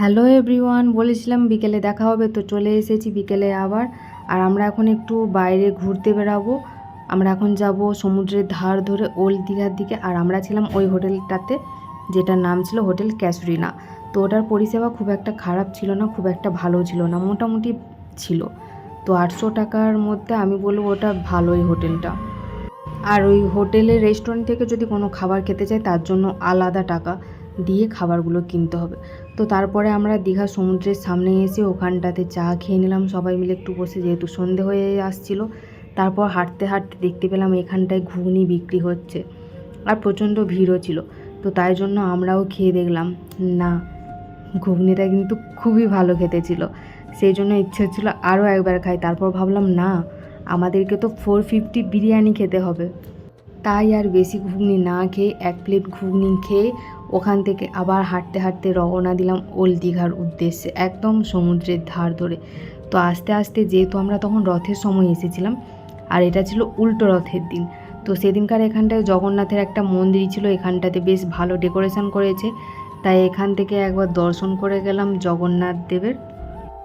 Hello everyone, বলেছিলাম বিকেলে দেখা হবে, তো চলে এসেছি বিকেলে আবার। আর আমরা এখন একটু বাইরে ঘুরতে বেরাবো। আমরা এখন যাব সমুদ্রের ধার ধরে ওল্ড দীঘার দিকে, আর আমরা ছিলাম ওই হোটেলটাতে, যেটার নাম ছিল হোটেল ক্যাসরিনা। তো ওটার পরিষেবা খুব একটা খারাপ ছিল না, খুব একটা ভালো ছিল না, মোটামুটি ছিল। তো আটশো টাকার মধ্যে আমি বলব ওটা ভালোই হোটেলটা। আর ওই হোটেলের রেস্টুরেন্ট থেকে যদি কোনো খাবার খেতে চাই, তার জন্য আলাদা টাকা। দিয়ে খাবারগুলো কিনতে হবে। তো তারপরে আমরা দীঘা সমুদ্রের সামনে এসে ওখানটাতে চা খেয়ে নিলাম। সবাই মিলে একটু বসে, যেহেতু সন্ধে হয়ে আসছিল, তারপর হাঁটতে হাঁটতে দেখতে পেলাম এখানটায় ঘুগনি বিক্রি হচ্ছে আর প্রচণ্ড ভিড়ও ছিল। তো তাই জন্য আমরাও খেয়ে দেখলাম, না, ঘুগনিটা কিন্তু খুবই ভালো খেতে ছিল। সেই জন্য ইচ্ছে হচ্ছিল আরও একবার খাই। তারপর ভাবলাম, না, আমাদেরকে তো ফোর ফিফটি বিরিয়ানি খেতে হবে। তাই আর বেশি ঘুগনি না খেয়ে এক প্লেট ঘুগনি খেয়ে ওখান থেকে আবার হাঁটতে হাঁটতে রওনা দিলাম ওল দীঘার উদ্দেশ্যে, একদম সমুদ্রের ধার ধরে। তো আস্তে আস্তে যেহেতু আমরা তখন রথের সময় এসেছিলাম, আর এটা ছিল উল্টো রথের দিন, তো সেদিনকার এখানটায় জগন্নাথের একটা মন্দির ছিল, এখানটাতে বেশ ভালো ডেকোরেশন করেছে। তাই এখান থেকে একবার দর্শন করে গেলাম জগন্নাথ দেবের।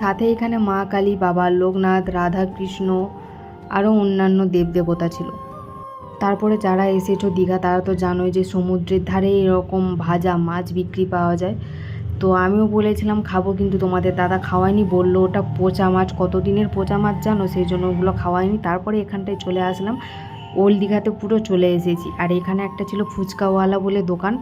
সাথে এখানে মা কালী, বাবা লোকনাথ রাধা কৃষ্ণ আরও অন্যান্য দেবদেবতা ছিল। তারপরে যারা এসেছ দীঘা, তারা তো জানোই যে সমুদ্রের ধারে এরকম ভাজা মাছ বিক্রি পাওয়া যায়। তো আমিও বলেছিলাম, খাব কিন্তু। তোমাদের দাদা খাওয়ায়নি, বলল, ওটা পচা মাছ, কতদিনের পচা মাছ জানো? সেই জন্য ওগুলো খাওয়ায়নি। তারপরে এখানটায় চলে আসলাম। ওল্ড দীঘাতে পুরো চলে এসেছি। আর এখানে একটা ছিল ফুচকাওয়ালা বলে দোকান।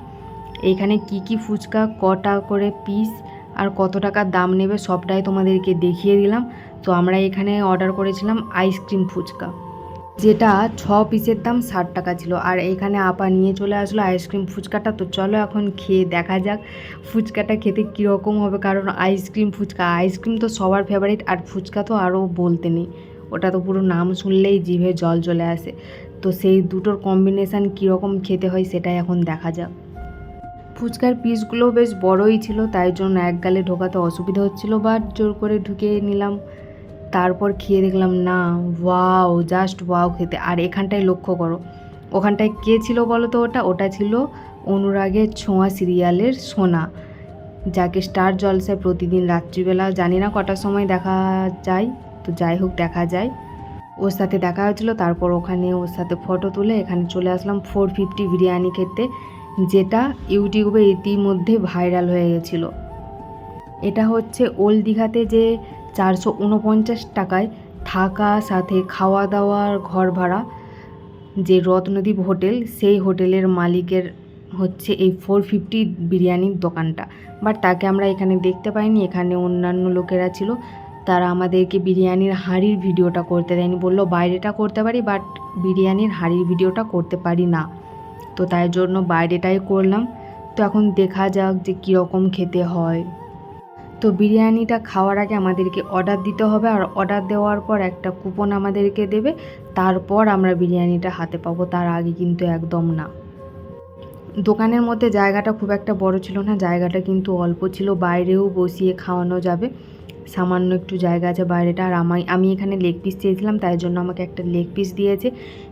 এইখানে কি কি ফুচকা, কটা করে পিস আর কত টাকা দাম নেবে সবটাই তোমাদেরকে দেখিয়ে দিলাম। তো আমরা এখানে অর্ডার করেছিলাম আইসক্রিম ফুচকা। যেটা ছ পিসের দাম ষাট টাকা ছিল। আর এখানে আপা নিয়ে চলে আসলো আইসক্রিম ফুচকাটা। তো চলো এখন খেয়ে দেখা যাক ফুচকাটা খেতে কীরকম হবে। কারণ আইসক্রিম ফুচকা, আইসক্রিম তো সবার ফেভারিট আর ফুচকা তো আরও বলতে নেই। ওটা তো পুরো নাম শুনলেই জিভে জল চলে আসে। তো সেই দুটোর কম্বিনেশান কীরকম খেতে হয় সেটাই এখন দেখা যাক। ফুচকার পিসগুলো বেশ বড়ই ছিল, তাই জন্য এক গালে ঢোকাতে অসুবিধা হচ্ছিল বাট জোর করে ঢুকে নিলাম। তারপর খেয়ে দেখলাম, না, ওয়াও, জাস্ট ওয়াও খেতে। আর এখানটায় লক্ষ্য করো, ওখানটায় কে ছিল বলো তো ওটা? ওটা ছিল অনুরাগের ছোঁয়া সিরিয়ালের সোনা, যাকে স্টার জলসায় প্রতিদিন রাত্রিবেলা, জানি না কটার সময় দেখা যায়, তো যাই হোক, দেখা যায়। ওর সাথে দেখা হয়েছিল, তারপর ওখানে ওর সাথে ফটো তুলে এখানে চলে আসলাম ফোর ফিফটি বিরিয়ানি খেতে, যেটা ইউটিউবে ইতিমধ্যে ভাইরাল হয়ে গেছিল। এটা হচ্ছে ওল্ড দীঘাতে যে চারশো উনপঞ্চাশ টাকায় থাকা সাথে খাওয়া দাওয়ার ঘর ভাড়া যে রত্নদ্বীপ হোটেল, সেই হোটেলের মালিকের হচ্ছে এই ফোর ফিফটি বিরিয়ানির দোকানটা। বাট তাকে আমরা এখানে দেখতে পাইনি, এখানে অন্যান্য লোকেরা ছিল। তারা আমাদেরকে বিরিয়ানির হাঁড়ির ভিডিওটা করতে দেয়নি, বলল, বাইরেটা করতে পারি, বাট বিরিয়ানির হাঁড়ির ভিডিওটা করতে পারি না। তো তাই জন্য বাইরেটাই করলাম। তো এখন দেখা যাক যে কীরকম খেতে হয়। তো বিরিয়ানিটা খাওয়ার আগে আমাদেরকে অর্ডার দিতে হবে আর অর্ডার দেওয়ার পর একটা কুপন আমাদেরকে দেবে, তারপর আমরা বিরিয়ানিটা হাতে পাবো, তার আগে কিন্তু একদম না। দোকানের মধ্যে জায়গাটা খুব একটা বড় ছিল না, জায়গাটা কিন্তু অল্প ছিল, বাইরেও বসিয়ে খাওয়ানো যাবে। সামান্য একটু জায়গা আছে বাইরেটা, আর আমি আমি এখানে লেগ পিস চেয়েছিলাম তাই জন্য আমাকে একটা লেগ পিস দিয়েছে।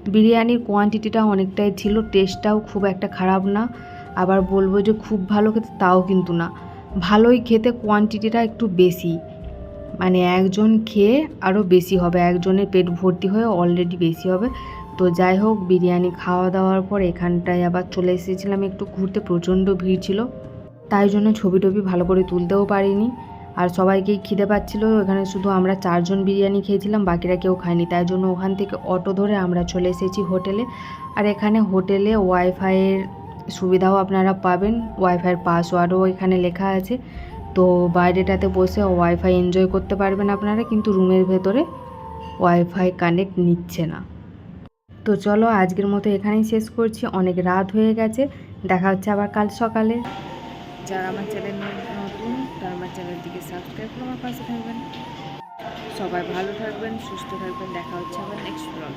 বিরিয়ানির কোয়ান্টিটিটা অনেকটাই ছিল টেস্টটাও খুব একটা খারাপ না, আবার বলব যে খুব ভালো খেতে, তাও কিন্তু না। ভালোই খেতে কোয়ান্টিটিটা একটু বেশি। মানে একজন খেয়ে আরও বেশি হবে, একজনের পেট ভর্তি হয়ে অলরেডি বেশি হবে। তো যাই হোক, বিরিয়ানি খাওয়া দাওয়ার পর এখানটায় আবার চলে এসেছিলাম একটু ঘুরতে, প্রচণ্ড ভিড় ছিল। তাই জন্য ছবি টবি ভালো করে তুলতেও পারিনি। আর সবাইকেই খিদে পাচ্ছিলো, এখানে শুধু আমরা চারজন বিরিয়ানি খেয়েছিলাম, বাকিরা কেউ খায়নি। তাই জন্য ওখান থেকে অটো ধরে আমরা চলে এসেছি হোটেলে। আর এখানে হোটেলে ওয়াইফাইয়ের সুবিধাও আপনারা পাবেন। ওয়াইফাইয়ের পাসওয়ার্ডও এখানে লেখা আছে। তো বাইরেটাতে বসে ওয়াইফাই এনজয় করতে পারবেন আপনারা, কিন্তু রুমের ভেতরে ওয়াইফাই কানেক্ট নিচ্ছে না। তো চলো আজকের মতো এখানেই শেষ করছি। অনেক রাত হয়ে গেছে। দেখা হচ্ছে আবার কাল সকালে। যারা আমার চ্যানেল নতুন, তারা আমার চ্যানেলটিকে সাবস্ক্রাইব করে আমার পাশে থাকবেন। সবাই ভালো থাকবেন, সুস্থ থাকবেন। দেখা হচ্ছে আবার নেক্সট ব্লগ